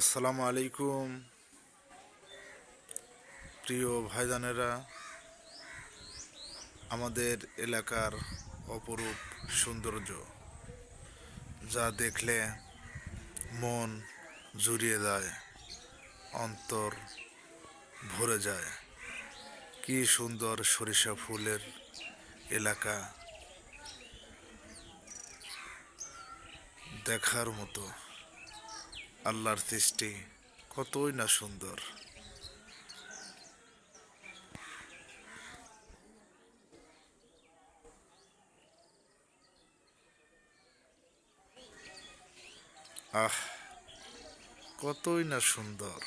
আসসালামু আলাইকুম। প্রিয় ভাইজানেরা, আমাদের এলাকার অপরূপ সৌন্দর্য যা দেখলে মন জুড়িয়ে যায়, অন্তর ভরে যায়। কি সুন্দর সরিষা ফুলের এলাকা দেখার মতো। আল্লাহর সৃষ্টি কতই না সুন্দর। আহ কতই না সুন্দর।